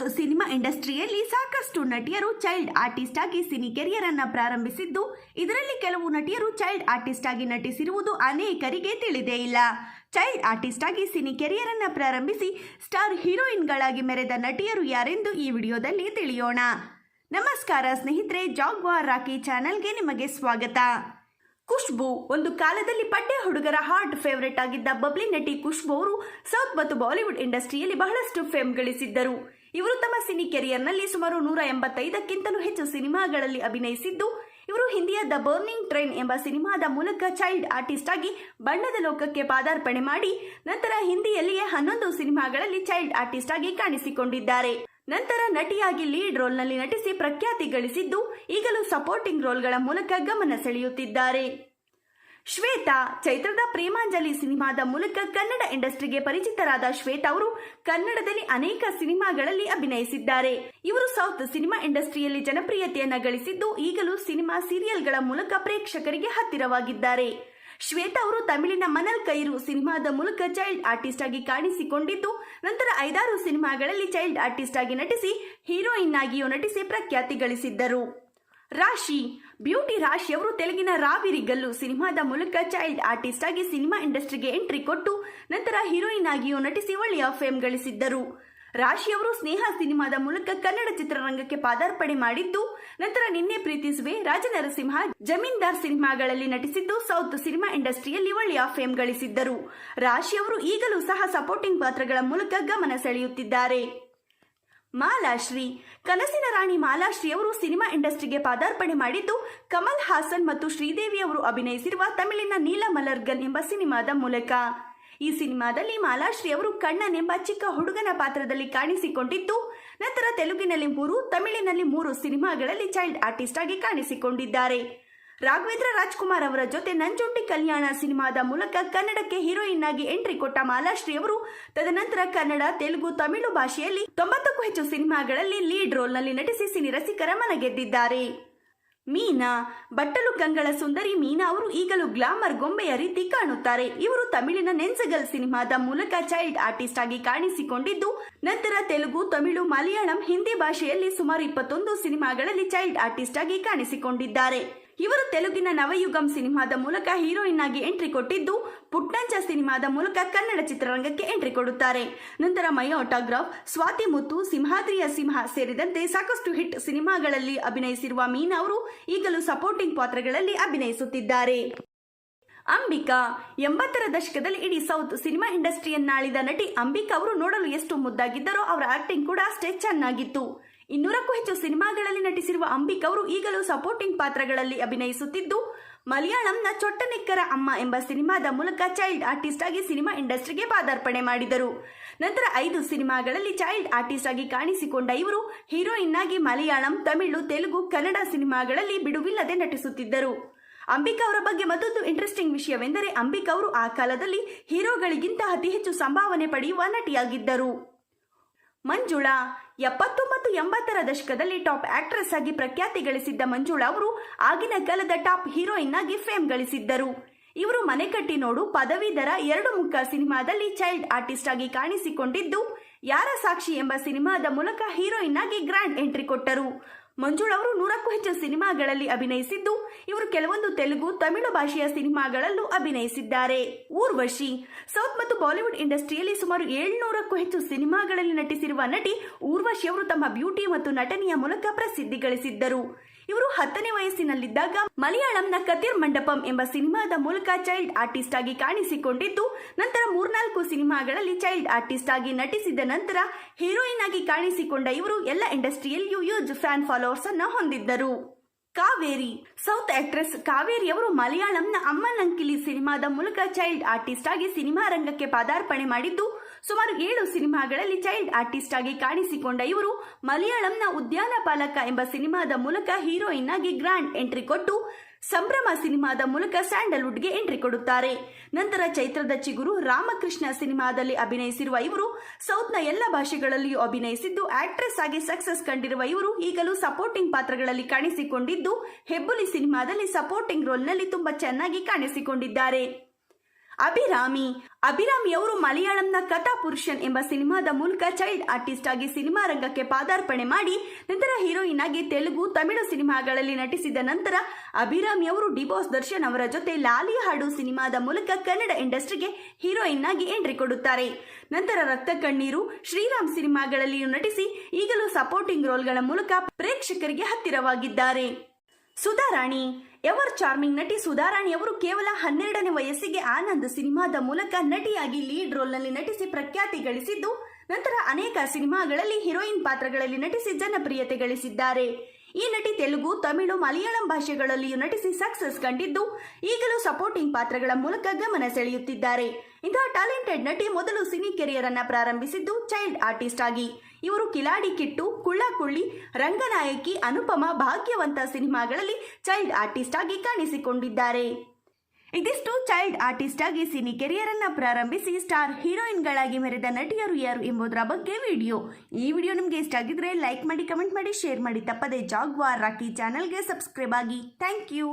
South cinema ಇಂಡಸ್ಟ್ರಿಯಲ್ಲಿ ಸಾಕಷ್ಟು ನಟಿಯರು ಚೈಲ್ಡ್ ಆರ್ಟಿಸ್ಟ್ ಆಗಿ ಸಿನಿ ಕೆರಿಯರ್ ಅನ್ನ ಪ್ರಾರಂಭಿಸಿದ್ದು. ಇದರಲ್ಲಿ ಕೆಲವು ನಟಿಯರು ಚೈಲ್ಡ್ ಆರ್ಟಿಸ್ಟ್ ಆಗಿ ನಟಿಸಿರುವುದು ಅನೇಕರಿಗೆ ತಿಳಿದೇ ಇಲ್ಲ. ಚೈಲ್ಡ್ ಆರ್ಟಿಸ್ಟ್ ಆಗಿ ಸಿನಿ ಕೆರಿಯರ್ ಅನ್ನ ಪ್ರಾರಂಭಿಸಿ ಸ್ಟಾರ್ ಹೀರೋಯಿನ್ಗಳಾಗಿ ಮೆರೆದ ನಟಿಯರು ಯಾರೆಂದು ಈ ವಿಡಿಯೋದಲ್ಲಿ ತಿಳಿಯೋಣ. ನಮಸ್ಕಾರ ಸ್ನೇಹಿತರೆ, ಜಾಗ್ವಾರ್ ರಾಕಿ ಚಾನೆಲ್ಗೆ ನಿಮಗೆ ಸ್ವಾಗತ. ಖುಷ್ಬು ಒಂದು ಕಾಲದಲ್ಲಿ ಪಡ್ಡೆ ಹುಡುಗರ ಹಾರ್ಟ್ ಫೇವರೇಟ್ ಆಗಿದ್ದ ಬಬ್ಲಿ ನಟಿ ಖುಷ್ಬು ಅವರು ಸೌತ್ ಮತ್ತು ಬಾಲಿವುಡ್ ಇಂಡಸ್ಟ್ರಿಯಲ್ಲಿ ಬಹಳಷ್ಟು ಫೇಮ್ ಗಳಿಸಿದ್ದರು. ಇವರು ತಮ್ಮ ಸಿನಿ ಕೆರಿಯರ್ನಲ್ಲಿ ಸುಮಾರು ನೂರ ಎಂಬತ್ತೈದಕ್ಕಿಂತಲೂ ಹೆಚ್ಚು ಸಿನಿಮಾಗಳಲ್ಲಿ ಅಭಿನಯಿಸಿದ್ದು, ಇವರು ಹಿಂದಿಯ ದ ಬರ್ನಿಂಗ್ ಟ್ರೈನ್ ಎಂಬ ಸಿನಿಮಾದ ಮೂಲಕ ಚೈಲ್ಡ್ ಆರ್ಟಿಸ್ಟ್ ಆಗಿ ಬಣ್ಣದ ಲೋಕಕ್ಕೆ ಪಾದಾರ್ಪಣೆ ಮಾಡಿ, ನಂತರ ಹಿಂದಿಯಲ್ಲಿಯೇ ಹನ್ನೊಂದು ಸಿನಿಮಾಗಳಲ್ಲಿ ಚೈಲ್ಡ್ ಆರ್ಟಿಸ್ಟ್ ಆಗಿ ಕಾಣಿಸಿಕೊಂಡಿದ್ದಾರೆ. ನಂತರ ನಟಿಯಾಗಿ ಲೀಡ್ ರೋಲ್ನಲ್ಲಿ ನಟಿಸಿ ಪ್ರಖ್ಯಾತಿ ಗಳಿಸಿದ್ದು, ಈಗಲೂ ಸಪೋರ್ಟಿಂಗ್ ರೋಲ್ಗಳ ಮೂಲಕ ಗಮನ ಸೆಳೆಯುತ್ತಿದ್ದಾರೆ. ಶ್ವೇತಾ, ಚೈತ್ರದ ಪ್ರೇಮಾಂಜಲಿ ಸಿನಿಮಾದ ಮೂಲಕ ಕನ್ನಡ ಇಂಡಸ್ಟ್ರಿಗೆ ಪರಿಚಿತರಾದ ಶ್ವೇತಾ ಅವರು ಕನ್ನಡದಲ್ಲಿ ಅನೇಕ ಸಿನಿಮಾಗಳಲ್ಲಿ ಅಭಿನಯಿಸಿದ್ದಾರೆ. ಇವರು ಸೌತ್ ಸಿನಿಮಾ ಇಂಡಸ್ಟ್ರಿಯಲ್ಲಿ ಜನಪ್ರಿಯತೆಯನ್ನ ಗಳಿಸಿದ್ದು ಈಗಲೂ ಸಿನಿಮಾ ಸೀರಿಯಲ್ಗಳ ಮೂಲಕ ಪ್ರೇಕ್ಷಕರಿಗೆ ಹತ್ತಿರವಾಗಿದ್ದಾರೆ. ಶ್ವೇತಾ ಅವರು ತಮಿಳಿನ ಮನಲ್ ಕೈರು ಸಿನಿಮಾದ ಮೂಲಕ ಚೈಲ್ಡ್ ಆರ್ಟಿಸ್ಟ್ ಆಗಿ ಕಾಣಿಸಿಕೊಂಡಿದ್ದು, ನಂತರ ಐದಾರು ಸಿನಿಮಾಗಳಲ್ಲಿ ಚೈಲ್ಡ್ ಆರ್ಟಿಸ್ಟ್ ಆಗಿ ನಟಿಸಿ ಹೀರೋಯಿನ್ ಆಗಿಯೂ ನಟಿಸಿ ಪ್ರಖ್ಯಾತಿ ಗಳಿಸಿದ್ದರು. ರಾಶಿ. ಬ್ಯೂಟಿ ರಾಶಿ ಅವರು ತೆಲುಗಿನ ರಾವಿರಿಗಲ್ಲು ಸಿನಿಮಾದ ಮೂಲಕ ಚೈಲ್ಡ್ ಆರ್ಟಿಸ್ಟ್ ಆಗಿ ಸಿನಿಮಾ ಇಂಡಸ್ಟ್ರಿಗೆ ಎಂಟ್ರಿ ಕೊಟ್ಟು ನಂತರ ಹೀರೋಯಿನ್ ಆಗಿಯೂ ನಟಿಸಿ ಒಳ್ಳೆಯ ಫೇಮ್ ಗಳಿಸಿದ್ದರು. ರಾಶಿ ಅವರು ಸ್ನೇಹ ಸಿನಿಮಾದ ಮೂಲಕ ಕನ್ನಡ ಚಿತ್ರರಂಗಕ್ಕೆ ಪಾದಾರ್ಪಣೆ ಮಾಡಿದ್ದು, ನಂತರ ನಿನ್ನೆ ಪ್ರೀತಿಸುವೆ ರಾಜನರಸಿಂಹ, ಜಮೀನ್ದಾರ್ ಸಿನಿಮಾಗಳಲ್ಲಿ ನಟಿಸಿದ್ದು, ಸೌತ್ ಸಿನಿಮಾ ಇಂಡಸ್ಟ್ರಿಯಲ್ಲಿ ಒಳ್ಳೆಯ ಫೇಮ್ ಗಳಿಸಿದ್ದರು. ರಾಶಿ ಅವರು ಈಗಲೂ ಸಹ ಸಪೋರ್ಟಿಂಗ್ ಪಾತ್ರಗಳ ಮೂಲಕ ಗಮನ ಸೆಳೆಯುತ್ತಿದ್ದಾರೆ. ಮಾಲಾಶ್ರೀ. ಕನಸಿನ ರಾಣಿ ಮಾಲಾಶ್ರೀ ಅವರು ಸಿನಿಮಾ ಇಂಡಸ್ಟ್ರಿಗೆ ಪಾದಾರ್ಪಣೆ ಮಾಡಿದ್ದು ಕಮಲ್ ಹಾಸನ್ ಮತ್ತು ಶ್ರೀದೇವಿ ಅವರು ಅಭಿನಯಿಸಿರುವ ತಮಿಳಿನ ನೀಲ ಮಲರ್ಗನ್ ಎಂಬ ಸಿನಿಮಾದ ಮೂಲಕ. ಈ ಸಿನಿಮಾದಲ್ಲಿ ಮಾಲಾಶ್ರೀ ಅವರು ಕಣ್ಣನ್ ಎಂಬ ಚಿಕ್ಕ ಹುಡುಗನ ಪಾತ್ರದಲ್ಲಿ ಕಾಣಿಸಿಕೊಂಡಿದ್ದು, ನಂತರ ತೆಲುಗಿನಲ್ಲಿ ಮೂರು, ತಮಿಳಿನಲ್ಲಿ ಮೂರು ಸಿನಿಮಾಗಳಲ್ಲಿ ಚೈಲ್ಡ್ ಆರ್ಟಿಸ್ಟ್ ಆಗಿ ಕಾಣಿಸಿಕೊಂಡಿದ್ದಾರೆ. ರಾಘವೇಂದ್ರ ರಾಜ್ಕುಮಾರ್ ಅವರ ಜೊತೆ ನಂಜುಂಡಿ ಕಲ್ಯಾಣ ಸಿನಿಮಾದ ಮೂಲಕ ಕನ್ನಡಕ್ಕೆ ಹೀರೋಯಿನ್ ಆಗಿ ಎಂಟ್ರಿ ಕೊಟ್ಟ ಮಾಲಾಶ್ರೀ ಅವರು, ತದನಂತರ ಕನ್ನಡ, ತೆಲುಗು, ತಮಿಳು ಭಾಷೆಯಲ್ಲಿ ತೊಂಬತ್ತಕ್ಕೂ ಹೆಚ್ಚು ಸಿನಿಮಾಗಳಲ್ಲಿ ಲೀಡ್ ರೋಲ್ನಲ್ಲಿ ನಟಿಸಿ ಸಿನಿ ರಸಿಕರ ಮನಗೆದ್ದಿದ್ದಾರೆ. ಮೀನಾ, ಬಟ್ಟಲು ಕಂಗಳ ಸುಂದರಿ ಮೀನಾ ಅವರು ಈಗಲೂ ಗ್ಲಾಮರ್ ಗೊಂಬೆಯ ರೀತಿ ಕಾಣುತ್ತಾರೆ. ಇವರು ತಮಿಳಿನ ನೆನ್ಸಗಲ್ ಸಿನಿಮಾದ ಮೂಲಕ ಚೈಲ್ಡ್ ಆರ್ಟಿಸ್ಟ್ ಆಗಿ ಕಾಣಿಸಿಕೊಂಡಿದ್ದು, ನಂತರ ತೆಲುಗು, ತಮಿಳು, ಮಲಯಾಳಂ, ಹಿಂದಿ ಭಾಷೆಯಲ್ಲಿ ಸುಮಾರು ಇಪ್ಪತ್ತೊಂದು ಸಿನಿಮಾಗಳಲ್ಲಿ ಚೈಲ್ಡ್ ಆರ್ಟಿಸ್ಟ್ ಆಗಿ ಕಾಣಿಸಿಕೊಂಡಿದ್ದಾರೆ. ಇವರು ತೆಲುಗಿನ ನವಯುಗಂ ಸಿನಿಮಾದ ಮೂಲಕ ಹೀರೋಯಿನ್ ಆಗಿ ಎಂಟ್ರಿ ಕೊಟ್ಟಿದ್ದು, ಪುಟ್ಟಂಚ ಸಿನಿಮಾದ ಮೂಲಕ ಕನ್ನಡ ಚಿತ್ರರಂಗಕ್ಕೆ ಎಂಟ್ರಿ ಕೊಡುತ್ತಾರೆ. ನಂತರ ಮೈ ಆಟೋಗ್ರಾಫ್, ಸ್ವಾತಿ ಮುತ್ತು, ಸಿಂಹಾದ್ರಿಯ ಸಿಂಹ ಸೇರಿದಂತೆ ಸಾಕಷ್ಟು ಹಿಟ್ ಸಿನಿಮಾಗಳಲ್ಲಿ ಅಭಿನಯಿಸಿರುವ ಮೀನಾ ಅವರು ಈಗಲೂ ಸಪೋರ್ಟಿಂಗ್ ಪಾತ್ರಗಳಲ್ಲಿ ಅಭಿನಯಿಸುತ್ತಿದ್ದಾರೆ. ಅಂಬಿಕಾ, ಎಂಬತ್ತರ ದಶಕದಲ್ಲಿ ಇಡೀ ಸೌತ್ ಸಿನಿಮಾ ಇಂಡಸ್ಟ್ರಿಯನ್ನಾಳಿದ ನಟಿ ಅಂಬಿಕಾ ಅವರು ನೋಡಲು ಎಷ್ಟು ಮುದ್ದಾಗಿದ್ದರೋ ಅವರ ಆಕ್ಟಿಂಗ್ ಕೂಡ ಅಷ್ಟೇ ಚೆನ್ನಾಗಿತ್ತು. ಇನ್ನೂರಕ್ಕೂ ಹೆಚ್ಚು ಸಿನಿಮಾಗಳಲ್ಲಿ ನಟಿಸಿರುವ ಅಂಬಿಕಾ ಅವರು ಈಗಲೂ ಸಪೋರ್ಟಿಂಗ್ ಪಾತ್ರಗಳಲ್ಲಿ ಅಭಿನಯಿಸುತ್ತಿದ್ದು ಮಲಯಾಳಂನ ಚೊಟ್ಟನಿಕ್ಕರ ಅಮ್ಮ ಎಂಬ ಸಿನಿಮಾದ ಮೂಲಕ ಚೈಲ್ಡ್ ಆರ್ಟಿಸ್ಟ್ ಆಗಿ ಸಿನಿಮಾ ಇಂಡಸ್ಟ್ರಿಗೆ ಪಾದಾರ್ಪಣೆ ಮಾಡಿದರು. ನಂತರ ಐದು ಸಿನಿಮಾಗಳಲ್ಲಿ ಚೈಲ್ಡ್ ಆರ್ಟಿಸ್ಟ್ ಆಗಿ ಕಾಣಿಸಿಕೊಂಡ ಇವರು ಹೀರೋಯಿನ್ ಆಗಿ ಮಲಯಾಳಂ, ತಮಿಳು, ತೆಲುಗು, ಕನ್ನಡ ಸಿನಿಮಾಗಳಲ್ಲಿ ಬಿಡುವಿಲ್ಲದೆ ನಟಿಸುತ್ತಿದ್ದರು. ಅಂಬಿಕಾ ಅವರ ಬಗ್ಗೆ ಮತ್ತೊಂದು ಇಂಟ್ರೆಸ್ಟಿಂಗ್ ವಿಷಯವೆಂದರೆ, ಅಂಬಿಕಾ ಅವರು ಆ ಕಾಲದಲ್ಲಿ ಹೀರೋಗಳಿಗಿಂತ ಅತಿ ಹೆಚ್ಚು ಸಂಭಾವನೆ ಪಡೆಯುವ ನಟಿಯಾಗಿದ್ದರು. ಮಂಜುಳಾ ಎಪ್ಪತ್ತು ಮತ್ತು ಎಂಬತ್ತರ ದಶಕದಲ್ಲಿ ಟಾಪ್ ಆಕ್ಟ್ರೆಸ್ ಆಗಿ ಪ್ರಖ್ಯಾತಿ ಗಳಿಸಿದ್ದ ಮಂಜುಳಾ ಅವರು ಆಗಿನ ಕಾಲದ ಟಾಪ್ ಹೀರೋಯಿನ್ ಆಗಿ ಫೇಮ್ ಗಳಿಸಿದ್ದರು. ಇವರು ಮನೆ ಕಟ್ಟಿ ನೋಡು ಪದವೀಧರ ಎರಡು ಮುಖ ಸಿನಿಮಾದಲ್ಲಿ ಚೈಲ್ಡ್ ಆರ್ಟಿಸ್ಟ್ ಆಗಿ ಕಾಣಿಸಿಕೊಂಡಿದ್ದು, ಯಾರ ಸಾಕ್ಷಿ ಎಂಬ ಸಿನಿಮಾದ ಮೂಲಕ ಹೀರೋಯಿನ್ ಆಗಿ ಗ್ರ್ಯಾಂಡ್ ಎಂಟ್ರಿ ಕೊಟ್ಟರು. ಮಂಜುಳಾ ಅವರು ನೂರಕ್ಕೂ ಹೆಚ್ಚು ಸಿನಿಮಾಗಳಲ್ಲಿ ಅಭಿನಯಿಸಿದ್ದು, ಇವರು ಕೆಲವೊಂದು ತೆಲುಗು, ತಮಿಳು ಭಾಷೆಯ ಸಿನಿಮಾಗಳಲ್ಲೂ ಅಭಿನಯಿಸಿದ್ದಾರೆ. ಊರ್ವಶಿ, ಸೌತ್ ಮತ್ತು ಬಾಲಿವುಡ್ ಇಂಡಸ್ಟ್ರಿಯಲ್ಲಿ ಸುಮಾರು ಏಳ್ನೂರಕ್ಕೂ ಹೆಚ್ಚು ಸಿನಿಮಾಗಳಲ್ಲಿ ನಟಿಸಿರುವ ನಟಿ ಊರ್ವಶಿ ಅವರು ತಮ್ಮ ಬ್ಯೂಟಿ ಮತ್ತು ನಟನೆಯ ಮೂಲಕ ಪ್ರಸಿದ್ಧಿ ಗಳಿಸಿದ್ದರು. ಇವರು ಹತ್ತನೇ ವಯಸ್ಸಿನಲ್ಲಿದ್ದಾಗ ಮಲಯಾಳಂನ ಕತಿರ್ ಮಂಡಪಂ ಎಂಬ ಸಿನಿಮಾದ ಮೂಲಕ ಚೈಲ್ಡ್ ಆರ್ಟಿಸ್ಟ್ ಆಗಿ ಕಾಣಿಸಿಕೊಂಡಿದ್ದು, ನಂತರ ಮೂರ್ನಾಲ್ಕು ಸಿನಿಮಾಗಳಲ್ಲಿ ಚೈಲ್ಡ್ ಆರ್ಟಿಸ್ಟ್ ಆಗಿ ನಟಿಸಿದ ನಂತರ ಹೀರೋಯಿನ್ ಆಗಿ ಕಾಣಿಸಿಕೊಂಡ ಇವರು ಎಲ್ಲ ಇಂಡಸ್ಟ್ರಿಯಲ್ಲಿಯೂ ಯೂಜ್ ಫ್ಯಾನ್ ಫಾಲೋವರ್ಸ್ ಅನ್ನ ಹೊಂದಿದ್ದರು. ಕಾವೇರಿ ಸೌತ್ ಆಕ್ಟ್ರೆಸ್ ಕಾವೇರಿ ಅವರು ಮಲಯಾಳಂನ ಅಮ್ಮನಂಕಿಲಿ ಸಿನಿಮಾದ ಮೂಲಕ ಚೈಲ್ಡ್ ಆರ್ಟಿಸ್ಟ್ ಆಗಿ ಸಿನಿಮಾ ರಂಗಕ್ಕೆ ಪಾದಾರ್ಪಣೆ ಮಾಡಿದ್ದು ಸುಮಾರು ಏಳು ಸಿನಿಮಾಗಳಲ್ಲಿ ಚೈಲ್ಡ್ ಆರ್ಟಿಸ್ಟ್ ಆಗಿ ಕಾಣಿಸಿಕೊಂಡ ಇವರು ಮಲಯಾಳಂನ ಉದ್ಯಾನ ಪಾಲಕ ಎಂಬ ಸಿನಿಮಾದ ಮೂಲಕ ಹೀರೋಯಿನ್ ಆಗಿ ಗ್ರ್ಯಾಂಡ್ ಎಂಟ್ರಿ ಕೊಟ್ಟು ಸಂಭ್ರಮ ಸಿನಿಮಾದ ಮೂಲಕ ಸ್ಯಾಂಡಲ್ವುಡ್ಗೆ ಎಂಟ್ರಿ ಕೊಡುತ್ತಾರೆ. ನಂತರ ಚೈತ್ರದ ಚಿಗುರು ರಾಮಕೃಷ್ಣ ಸಿನಿಮಾದಲ್ಲಿ ಅಭಿನಯಿಸಿರುವ ಇವರು ಸೌತ್ನ ಎಲ್ಲ ಭಾಷೆಗಳಲ್ಲಿಯೂ ಅಭಿನಯಿಸಿದ್ದು, ಆಕ್ಟ್ರೆಸ್ ಆಗಿ ಸಕ್ಸಸ್ ಕಂಡಿರುವ ಇವರು ಈಗಲೂ ಸಪೋರ್ಟಿಂಗ್ ಪಾತ್ರಗಳಲ್ಲಿ ಕಾಣಿಸಿಕೊಂಡಿದ್ದು, ಹೆಬ್ಬುಲಿ ಸಿನಿಮಾದಲ್ಲಿ ಸಪೋರ್ಟಿಂಗ್ ರೋಲ್ನಲ್ಲಿ ತುಂಬಾ ಚೆನ್ನಾಗಿ ಕಾಣಿಸಿಕೊಂಡಿದ್ದಾರೆ. ಅಭಿರಾಮಿ. ಅಭಿರಾಮಿ ಅವರು ಮಲಯಾಳಂನ ಕಥಾ ಪುರುಷನ್ ಎಂಬ ಸಿನಿಮಾದ ಮೂಲಕ ಚೈಲ್ಡ್ ಆರ್ಟಿಸ್ಟ್ ಆಗಿ ಸಿನಿಮಾ ರಂಗಕ್ಕೆ ಪಾದಾರ್ಪಣೆ ಮಾಡಿ ನಂತರ ಹೀರೋಯಿನ್ ಆಗಿ ತೆಲುಗು, ತಮಿಳು ಸಿನಿಮಾಗಳಲ್ಲಿ ನಟಿಸಿದ ನಂತರ ಅಭಿರಾಮಿ ಅವರು ಡಿಬೋಸ್ ದರ್ಶನ್ ಅವರ ಜೊತೆ ಲಾಲಿ ಹಾಡು ಸಿನಿಮಾದ ಮೂಲಕ ಕನ್ನಡ ಇಂಡಸ್ಟ್ರಿಗೆ ಹೀರೋಯಿನ್ ಆಗಿ ಎಂಟ್ರಿ ಕೊಡುತ್ತಾರೆ. ನಂತರ ರಕ್ತ ಕಣ್ಣೀರು, ಶ್ರೀರಾಮ್ ಸಿನಿಮಾಗಳಲ್ಲಿಯೂ ನಟಿಸಿ ಈಗಲೂ ಸಪೋರ್ಟಿಂಗ್ ರೋಲ್ಗಳ ಮೂಲಕ ಪ್ರೇಕ್ಷಕರಿಗೆ ಹತ್ತಿರವಾಗಿದ್ದಾರೆ. ಸುಧಾರಾಣಿ ಎವರ್ ಚಾರ್ಮಿಂಗ್ ನಟಿ ಸುಧಾರಾಣಿ ಅವರು ಕೇವಲ ಹನ್ನೆರಡನೇ ವಯಸ್ಸಿಗೆ ಆನಂದ್ ಸಿನಿಮಾದ ಮೂಲಕ ನಟಿಯಾಗಿ ಲೀಡ್ ರೋಲ್ನಲ್ಲಿ ನಟಿಸಿ ಪ್ರಖ್ಯಾತಿ ಗಳಿಸಿದ್ದು, ನಂತರ ಅನೇಕ ಸಿನಿಮಾಗಳಲ್ಲಿ ಹೀರೋಯಿನ್ ಪಾತ್ರಗಳಲ್ಲಿ ನಟಿಸಿ ಜನಪ್ರಿಯತೆ ಗಳಿಸಿದ್ದಾರೆ. ಈ ನಟಿ ತೆಲುಗು, ತಮಿಳು, ಮಲಯಾಳಂ ಭಾಷೆಗಳಲ್ಲಿಯೂ ನಟಿಸಿ ಸಕ್ಸಸ್ ಕಂಡಿದ್ದು, ಈಗಲೂ ಸಪೋರ್ಟಿಂಗ್ ಪಾತ್ರಗಳ ಮೂಲಕ ಗಮನ ಸೆಳೆಯುತ್ತಿದ್ದಾರೆ. ಇಂತಹ ಟ್ಯಾಲೆಂಟೆಡ್ ನಟಿ ಮೊದಲು ಸಿನಿ ಕೆರಿಯರ್ ಅನ್ನ ಪ್ರಾರಂಭಿಸಿದ್ದು ಚೈಲ್ಡ್ ಆರ್ಟಿಸ್ಟ್ ಆಗಿ. ಇವರು ಕಿಲಾಡಿ ಕಿಟ್ಟು ಕುಳ್ಳ ಕುಳ್ಳಿ ರಂಗನಾಯಕಿ, ಅನುಪಮ ಭಾಗ್ಯವಂತ ಸಿನಿಮಾಗಳಲ್ಲಿ ಚೈಲ್ಡ್ ಆರ್ಟಿಸ್ಟ್ ಆಗಿ ಕಾಣಿಸಿಕೊಂಡಿದ್ದಾರೆ. ಇದಿಷ್ಟು ಚೈಲ್ಡ್ ಆರ್ಟಿಸ್ಟ್ ಆಗಿ ಸಿನಿ ಕೆರಿಯರ್ ಅನ್ನ ಪ್ರಾರಂಭಿಸಿ ಸ್ಟಾರ್ ಹೀರೋಯಿನ್ಗಳಾಗಿ ಮೆರೆದ ನಟಿಯರು ಯಾರು ಎಂಬುದರ ಬಗ್ಗೆ ವಿಡಿಯೋ. ಈ ವಿಡಿಯೋ ನಿಮಗೆ ಇಷ್ಟ ಆಗಿದ್ರೆ ಲೈಕ್ ಮಾಡಿ, ಕಮೆಂಟ್ ಮಾಡಿ, ಶೇರ್ ಮಾಡಿ. ತಪ್ಪದೆ ಜಾಗ್ವಾರ್ ರಾಕಿ ಚಾನಲ್ಗೆ ಸಬ್ಸ್ಕ್ರೈಬ್ ಆಗಿ. Thank you.